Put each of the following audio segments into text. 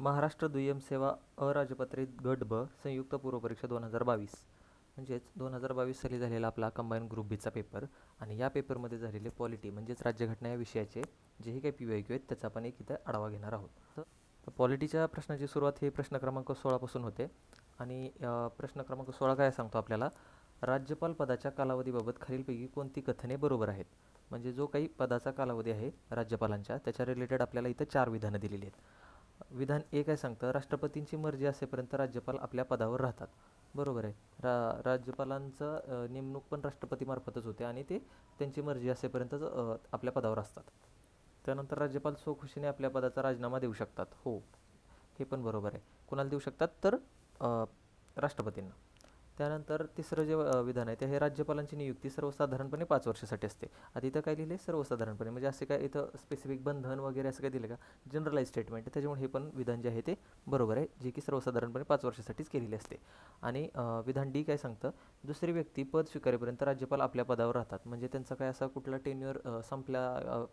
महाराष्ट्र दुय्यम सेवा अराजपत्रित गट ब संयुक्त पूर्वपरीक्षा दोन हजार बावीस. म्हणजेच दोन हजार बावीस साली झालेला आपला कंबाईन ग्रुप बीचा पेपर आणि या पेपरमध्ये झालेले पॉलिटी म्हणजेच राज्यघटना या विषयाचे जेही काही पी वाय क्यू आहेत त्याचा आपण एक इथं आढावा घेणार आहोत. तर पॉलिटीच्या प्रश्नाची सुरुवात हे प्रश्न क्रमांक सोळापासून होते. आणि प्रश्न क्रमांक सोळा काय सांगतो आपल्याला? राज्यपाल पदाच्या कालावधीबाबत खालीलपैकी कोणती कथने बरोबर आहेत? म्हणजे जो काही पदाचा कालावधी आहे राज्यपालांच्या त्याच्या रिलेटेड आपल्याला इथं चार विधानं दिलेली आहेत. विधान एक आहे सांगतं? राष्ट्रपतींची मर्जी असेपर्यंत राज्यपाल आपल्या पदावर राहतात. बरोबर आहे. रा राज्यपालांचं नेमणूक पण राष्ट्रपतीमार्फतच होते आणि ते त्यांची मर्जी असेपर्यंतच आपल्या पदावर असतात. त्यानंतर राज्यपाल स्वखुशीने आपल्या पदाचा राजीनामा देऊ शकतात. हो. हे पण बरोबर आहे. कुणाला देऊ शकतात? तर राष्ट्रपतींना. त्यानंतर तिसरं जे विधान आहे ते हे राज्यपालांची नियुक्ती सर्वसाधारणपणे पाच वर्षासाठी असते. आता इथं काय लिहिले सर्वसाधारणपणे. म्हणजे असे काय इथं स्पेसिफिक बंधन वगैरे असं काय दिलं का? जनरलाइज स्टेटमेंट त्याच्यामुळे हे पण विधान जे आहे ते बरोबर आहे जे की सर्वसाधारणपणे पाच वर्षासाठीच केलेले असते. आणि विधान डी काय सांगतं? दुसरी व्यक्ती पद स्वीकारेपर्यंत राज्यपाल आपल्या पदावर राहतात. म्हणजे त्यांचा काय असा कुठला टेन्युअर संपला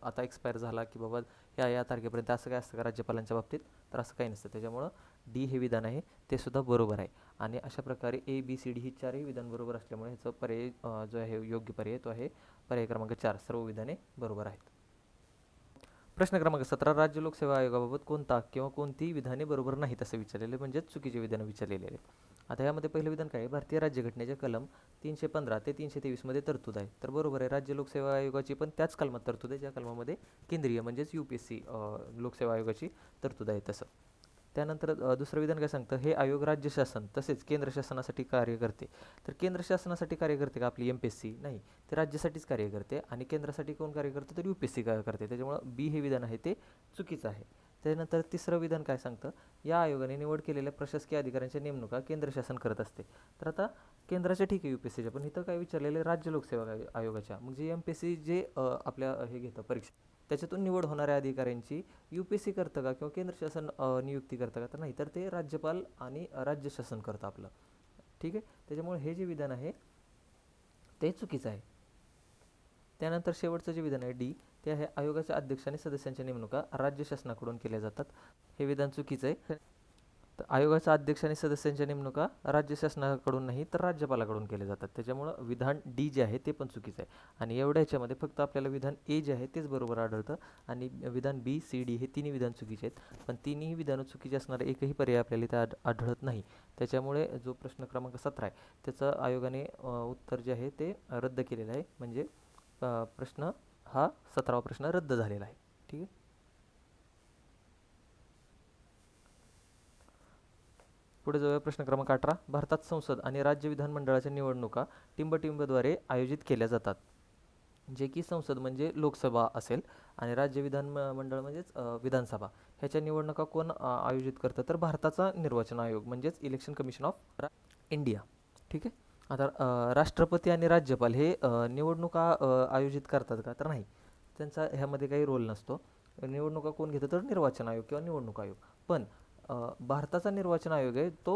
आता एक्सपायर झाला की बाबा या या तारखेपर्यंत असं काय असतं का राज्यपालांच्या बाबतीत? तर असं काही नसतं. त्याच्यामुळं डी हे विधान आहे ते सुद्धा बरोबर आहे. आणि अशा प्रकारे ए बी सी डी ही चारही विधानबरोबर असल्यामुळे ह्याचं पर्याय जो आहे योग्य पर्याय तो आहे. पर्याय क्रमांक चार सर्व विधाने बरोबर आहेत. प्रश्न क्रमांक सतरा राज्य लोकसेवा आयोगाबाबत कोणता किंवा कोणतीही विधाने बरोबर नाहीत असं विचारलेले म्हणजेच चुकीचे विधान विचारलेले आहे. आता यामध्ये पहिलं विधान काय आहे? भारतीय राज्यघटनेच्या कलम तीनशे पंधरा ते तीनशे तेवीसमध्ये तरतूद आहे. तर बरोबर आहे राज्य लोकसेवा आयोगाची पण त्याच कलमात तरतूद आहे ज्या कलमामध्ये केंद्रीय म्हणजेच यू पी एस सी लोकसेवा आयोगाची तरतूद आहे तसं. त्यानंतर दुसरं विधान काय सांगतं? हे आयोग राज्य शासन तसेच केंद्र शासनासाठी कार्य करते. तर केंद्र शासनासाठी कार्य करते का आपली एम पी एस सी नाही. ते राज्यासाठीच कार्य करते आणि केंद्रासाठी कोण कार्य करते? तर यू पी एस सी कार्य करते. त्याच्यामुळं बी हे विधान आहे ते चुकीचं आहे. त्यानंतर तिसरं विधान काय सांगतं? या आयोगाने निवड केलेल्या प्रशासकीय अधिकाऱ्यांच्या नेमणुका केंद्र शासन करत असते. तर आता केंद्राच्या ठीक आहे यू पी एस सीच्या पण इथं काय विचारलेलं राज्य लोकसेवा आयोगाच्या. म्हणजे एम पी एस सी जे आपल्या हे घेतं परीक्षा त्याच्यातून निवड होणाऱ्या अधिकाऱ्यांची यू पी एस सी करतं का किंवा केंद्र शासन नियुक्ती करतं का? तर नाही तर ते राज्यपाल आणि राज्य शासन करतं आपलं. ठीक आहे? त्याच्यामुळे हे जे विधान आहे ते चुकीचं आहे. त्यानंतर शेवटचं जे विधान आहे डी ते आहे आयोगाच्या अध्यक्ष आणि सदस्यांच्या नेमणुका राज्य शासनाकडून केल्या जातात. हे विधान चुकीचं आहे. तर आयोगाच्या अध्यक्ष आणि सदस्यांच्या नेमणुका राज्य शासनाकडून नाही तर राज्यपालाकडून केल्या जातात. त्याच्यामुळं विधान डी जे आहे ते पण चुकीचं आहे. आणि एवढ्या ह्याच्यामध्ये फक्त आपल्याला विधान ए जे आहे तेच बरोबर आढळतं आणि विधान बी सी डी हे तिन्ही विधान चुकीचे आहेत. पण तिन्ही विधानं चुकीचे असणारे एकही पर्याय आपल्याला इथे आढ आढळत नाही. त्याच्यामुळे जो प्रश्न क्रमांक सतरा आहे त्याचं आयोगाने उत्तर जे आहे ते रद्द केलेलं आहे. म्हणजे प्रश्न हा सतरावा प्रश्न रद्द झालेला आहे. ठीक आहे? पुढे जाऊया प्रश्न क्रमांक अठरा. भारतात संसद आणि राज्य विधानमंडळाच्या निवडणुका टिंबटिंबद्वारे आयोजित केल्या जातात. जे की संसद म्हणजे लोकसभा असेल आणि राज्य विधान म- मंडळ म्हणजेच विधानसभा. ह्याच्या निवडणुका कोण आयोजित करतं? तर भारताचा निर्वाचन आयोग म्हणजेच इलेक्शन कमिशन ऑफ इंडिया. ठीक आहे? आता राष्ट्रपती आणि राज्यपाल हे निवडणुका आयोजित करतात का? तर नाही. त्यांचा ह्यामध्ये काही रोल नसतो. निवडणुका कोण घेतं? तर निर्वाचन आयोग किंवा निवडणूक आयोग. पण भारताचा निर्वाचन आयोग आहे तो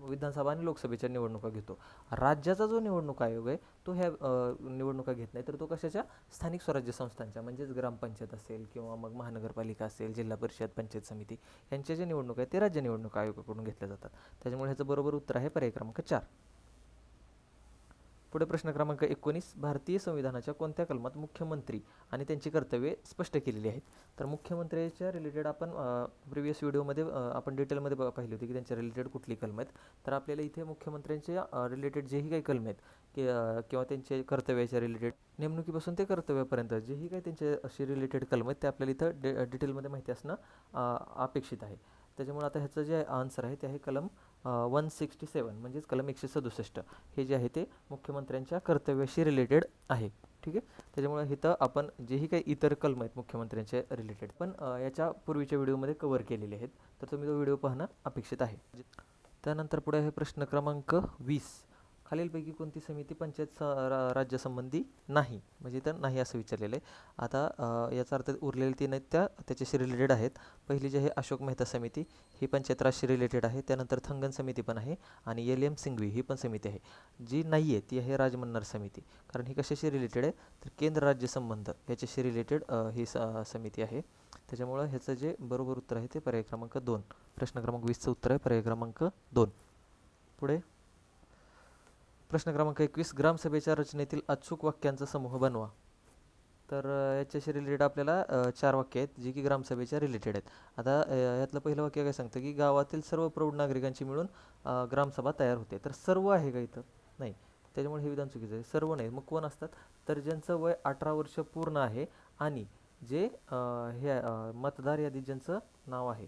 विधानसभा आणि लोकसभेच्या निवडणुका घेतो. राज्याचा जो निवडणूक आयोग आहे तो ह्या निवडणुका घेत नाही तर तो कशाच्या? स्थानिक स्वराज्य संस्थांच्या म्हणजेच ग्रामपंचायत असेल किंवा मग महानगरपालिका असेल जिल्हा परिषद पंचायत समिती यांच्या जे निवडणूक आहेत ते राज्य निवडणूक आयोगाकडून घेतल्या जातात. त्याच्यामुळे ह्याचं बरोबर उत्तर आहे पर्याय क्रमांक चार. पुढे प्रश्न क्रमांक एकोणीस भारतीय संविधानाच्या कोणत्या कलमात मुख्यमंत्री आणि त्यांची कर्तव्ये स्पष्ट केलेली आहेत? तर मुख्यमंत्र्याच्या रिलेटेड आपण प्रिव्हियस व्हिडिओमध्ये आपण डिटेलमध्ये ब- होते की त्यांच्या रिलेटेड कुठली कलम आहेत. तर आपल्याला इथे मुख्यमंत्र्यांच्या रिलेटेड जेही काही कलम आहेत की किंवा त्यांचे कर्तव्याच्या रिलेटेड नेमणुकीपासून ते कर्तव्यापर्यंत जेही काही त्यांचे असे रिलेटेड कलम आहेत ते आपल्याला इथं डे डिटेलमध्ये माहिती असणं अपेक्षित आहे. त्याच्यामुळे आता ह्याचं जे आन्सर आहे ते आहे कलम वन सिक्स्टी सेवन म्हणजेच कलम एकशे सदुसष्ट. हे जे आहे ते मुख्यमंत्र्यांच्या कर्तव्याशी रिलेटेड आहे. ठीक आहे? त्याच्यामुळे इथं आपण जेही काही इतर कलम आहेत मुख्यमंत्र्यांचे रिलेटेड पण याच्या पूर्वीच्या व्हिडिओमध्ये कवर केलेले आहेत. तर तुम्ही तो व्हिडिओ पाहणं अपेक्षित आहे. त्यानंतर पुढे आहे प्रश्न क्रमांक वीस. खालीलपैकी कोणती समिती पंचायत स रा- राज्यासंबंधी नाही. म्हणजे तर नाही असं विचारलेलं आहे. आता याचा अर्थ उरलेले तीन आहेत त्या त्याच्याशी रिलेटेड आहेत. पहिली जी आहे अशोक मेहता समिती ही पंचायत राजशी रिलेटेड आहे. त्यानंतर थंगन समिती पण आहे आणि एल एम सिंघवी ही पण समिती आहे. जी नाही आहे ती आहे राजमन्नार समिती. कारण ही कशाशी रिलेटेड आहे? तर केंद्र राज्य संबंध याच्याशी रिलेटेड ही स समिती आहे. त्याच्यामुळं ह्याचं जे बरोबर उत्तर आहे ते पर्याय क्रमांक दोन. प्रश्न क्रमांक वीसचं उत्तर आहे पर्याय क्रमांक दोन. पुढे? प्रश्न क्रमांक एकवीस ग्रामसभेच्या रचनेतील अचूक वाक्यांचा समूह बनवा. तर याच्याशी रिलेटेड आपल्याला चार वाक्य आहेत जी की ग्रामसभेच्या रिलेटेड आहेत. आता यातलं पहिलं वाक्य काय सांगतं की गावातील सर्व प्रौढ नागरिकांची मिळून ग्रामसभा तयार होते. तर सर्व आहे का इथं? नाही. त्याच्यामुळे हे विधान चुकीचं आहे. सर्व नाही. मग कोण असतात? तर ज्यांचं वय अठरा वर्ष पूर्ण आहे आणि जे हे मतदार यादीत ज्यांचं नाव आहे.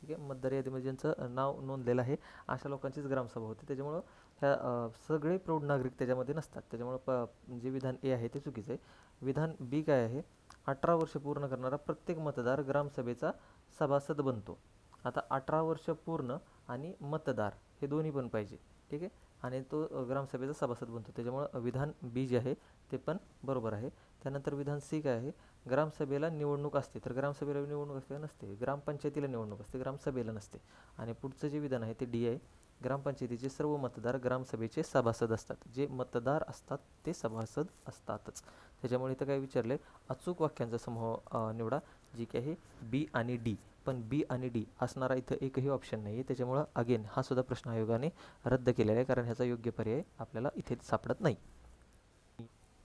ठीक आहे? मतदार यादीमध्ये ज्यांचं नाव नोंदलेलं आहे अशा लोकांचीच ग्रामसभा होते. त्याच्यामुळं ह्या सगळे प्रौढ नागरिक त्याच्यामध्ये नसतात. त्याच्यामुळं प जे विधान ए आहे ते चुकीचं आहे. विधान बी काय आहे? अठरा वर्ष पूर्ण करणारा प्रत्येक मतदार ग्रामसभेचा सभासद बनतो. आता अठरा वर्ष पूर्ण आणि मतदार हे दोन्ही पण पाहिजे. ठीक आहे? आणि तो ग्रामसभेचा सभासद बनतो. त्याच्यामुळं विधान बी जे आहे ते पण बरोबर आहे. त्यानंतर विधान सी काय आहे? ग्रामसभेला निवडणूक असते. तर ग्रामसभेला निवडणूक असते नसते. ग्रामपंचायतीला निवडणूक असते. ग्रामसभेला नसते. आणि पुढचं जे विधान आहे ते डी आहे. ग्रामपंचायतीचे सर्व मतदार ग्रामसभेचे सभासद असतात. जे मतदार असतात ते सभासद असतातच. त्याच्यामुळे इथं काय विचारलं आहे अचूक वाक्यांचा समूह निवडा जी की आहे बी आणि डी. पण बी आणि डी असणारा इथं एकही ऑप्शन नाही आहे त्याच्यामुळं अगेन हा सुद्धा प्रश्न आयोगाने रद्द केलेला आहे. कारण ह्याचा योग्य पर्याय आपल्याला इथे सापडत नाही.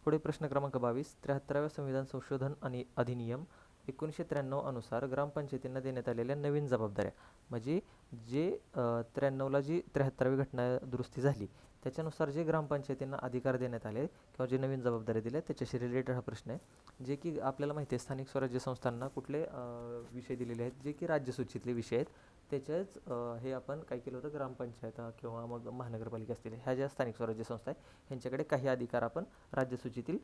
पुढे प्रश्न क्रमांक बावीस. त्र्याहत्तराव्या संविधान संशोधन आणि अधिनियम एकोणीसशे त्र्याण्णव अनुसार ग्रामपंचायतींना देण्यात आलेल्या नवीन जबाबदाऱ्या. म्हणजे जे त्र्याण्णवला जी त्र्याहत्तरावी घटना दुरुस्ती झाली त्याच्यानुसार जे ग्रामपंचायतींना अधिकार देण्यात आले किंवा जे नवीन जबाबदाऱ्या दिल्या त्याच्याशी रिलेटेड हा प्रश्न आहे. जे की आपल्याला माहिती आहे स्थानिक स्वराज्य संस्थांना कुठले विषय दिलेले आहेत जे की राज्यसूचीतले विषय आहेत. त्याच्याच हे आपण काय केलं होतं ग्रामपंचायत किंवा मग महानगरपालिका असतील ह्या ज्या स्थानिक स्वराज्य संस्था आहेत ह्यांच्याकडे काही अधिकार आपण राज्यसूचीतील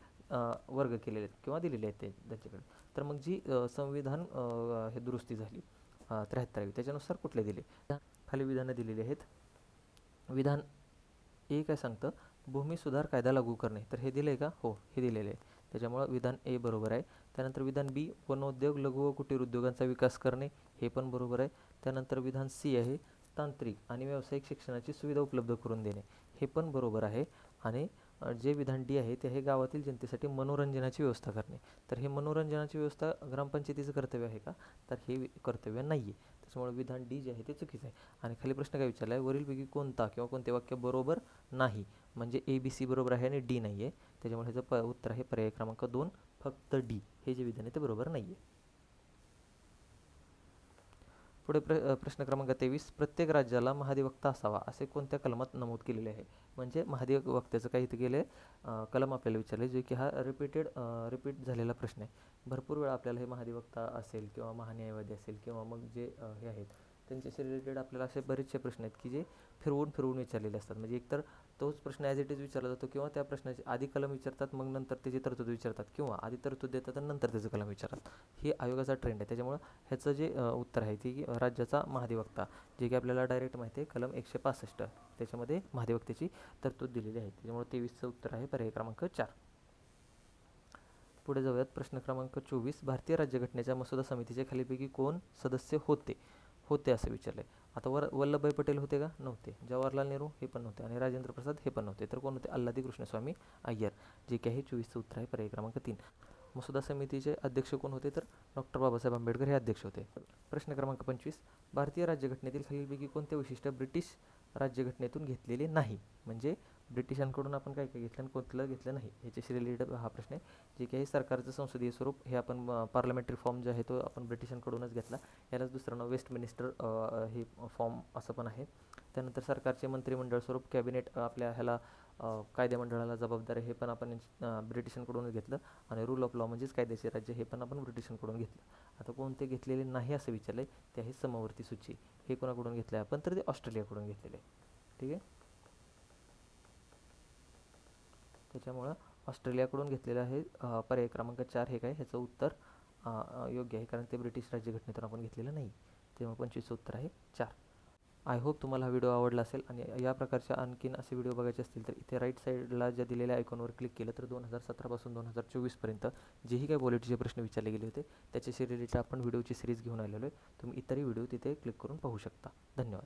वर्ग केलेले आहेत किंवा दिलेले आहेत ते त्यांच्याकडे. तर मग जी संविधान हे दुरुस्ती झाली त्र्याहत्तरावी त्याच्यानुसार कुठले दिले? खाली विधानं दिलेली आहेत. विधान ए काय सांगतं? भूमी सुधार कायदा लागू करणे. तर हे दिलं आहे का? हो हे दिलेलं आहे त्याच्यामुळं विधान ए बरोबर आहे. त्यानंतर विधान बी वनोद्योग लघु व कुटीर उद्योगांचा विकास करणे हे पण बरोबर आहे. त्यानंतर विधान सी आहे तांत्रिक आणि व्यावसायिक शिक्षणाची सुविधा उपलब्ध करून देणे हे पण बरोबर आहे. आणि जे विधान डी आहे ते हे गावातील जनतेसाठी मनोरंजनाची व्यवस्था करणे. तर हे मनोरंजनाची व्यवस्था ग्रामपंचायतीचं कर्तव्य आहे का? तर हे कर्तव्य नाही आहे त्याच्यामुळे विधान डी जे आहे ते चुकीचं आहे. आणि खाली प्रश्न काय विचारला आहे वरीलपैकी कोणता किंवा कोणते वाक्य बरोबर नाही? म्हणजे ए बी सी बरोबर आहे आणि डी नाही आहे त्याच्यामुळे ह्याचं प उत्तर आहे पर्याय क्रमांक दोन फक्त डी हे जे विधान आहे ते बरोबर नाही आहे पुढे प्र प्रश्न क्रमांक तेवीस. प्रत्येक राज्याला महाधिवक्ता असावा असे कोणत्या कलमात नमूद केलेले आहे? म्हणजे महाधिवक्त्याचं काही इथं गेले कलम आपल्याला विचारले जे की हा रिपीटेड रिपीट झालेला प्रश्न आहे. भरपूर वेळा आपल्याला हे महाधिवक्ता असेल किंवा महान्यायवादी असेल किंवा मग जे हे आहेत त्यांच्याशी रिलेटेड आपल्याला असे बरेचसे प्रश्न आहेत की जे फिरवून फिरवून विचारलेले असतात. म्हणजे एकतर तोच प्रश्न ॲज इट इज विचारला जातो किंवा त्या प्रश्नाचे आधी कलम विचारतात मग नंतर त्याची तरतूद विचारतात किंवा आधी तरतूद देतात आणि नंतर त्याचं कलम विचारतात. हे आयोगाचा ट्रेंड आहे. त्याच्यामुळं ह्याचं जे उत्तर आहे ती राज्याचा महाधिवक्ता जे की आपल्याला डायरेक्ट माहिती आहे कलम एकशे पासष्ट त्याच्यामध्ये महाधिवक्त्याची तरतूद दिलेली आहे. त्याच्यामुळे तेवीसचं उत्तर आहे पर्याय क्रमांक चार. पुढे जाऊयात. प्रश्न क्रमांक चोवीस. भारतीय राज्यघटनेच्या मसुदा समितीच्या खालीपैकी कोण सदस्य होते? होते असं विचारले. आता वर वल्लभभाई पटेल होते का? नव्हते. जवाहरलाल नेहरू हे पण नव्हते आणि राजेंद्र प्रसाद हे पण नव्हते. तर कोण होते? अल्लादी कृष्णस्वामी अय्यर जे की आहे चोवीसचं उत्तर आहे पर्याय क्रमांक तीन. मसुदा समितीचे अध्यक्ष कोण होते? तर डॉक्टर बाबासाहेब आंबेडकर हे अध्यक्ष होते. प्रश्न क्रमांक पंचवीस. भारतीय राज्यघटनेतील खालीलपैकी कोणते वैशिष्ट्य ब्रिटिश राज्यघटनेतून घेतलेले नाही? म्हणजे ब्रिटिशांकडून आपण काय काय घेतलं आणि कोणतं घेतलं नाही ह्याच्याशी रिलेटेड हा प्रश्न आहे. जे काही सरकारचं संसदीय स्वरूप हे आपण पार्लमेंटरी फॉर्म जो आहे तो आपण ब्रिटिशांकडूनच घेतला. यालाच दुसरं नाव वेस्ट मिनिस्टर हे फॉर्म असं पण आहे. त्यानंतर सरकारचे मंत्रिमंडळ स्वरूप कॅबिनेट आपल्या ह्याला कायदेमंडळाला जबाबदार हे पण आपण ब्रिटिशांकडूनच घेतलं. आणि रूल ऑफ लॉ म्हणजेच कायदेशीर राज्य हे पण आपण ब्रिटिशांकडून घेतलं. आता कोणते घेतलेले नाही असं विचारलं आहे ते आहे समवर्ती सूची. हे कोणाकडून घेतलं आहे आपण? तर ते ऑस्ट्रेलियाकडून घेतलेले. आहे ठीक आहे? त्याच्यामुळं ऑस्ट्रेलियाकडून घेतलेलं आहे पर्याय क्रमांक चार हे काय? ह्याचं उत्तर योग्य आहे. कारण ते ब्रिटिश राज्यघटनेतून आपण घेतलेलं नाही. तेव्हा पंचवीसचं उत्तर आहे चार. आय होप तुम्हाला हा व्हिडिओ आवडला असेल आणि या प्रकारच्या आणखीन असे व्हिडिओ बघायचे असतील तर इथे राईट साईडला ज्या दिलेल्या आयकॉनवर क्लिक केलं तर दोन हजार सतरापासून दोन हजार चोवीसपर्यंत जेही काही पॉलिटीचे प्रश्न विचारले गेले होते त्याच्याशी रिलेटेड आपण व्हिडिओची सिरीज घेऊन आलेलो आहे. तुम्ही इतरही व्हिडिओ तिथे क्लिक करून पाहू शकता. धन्यवाद.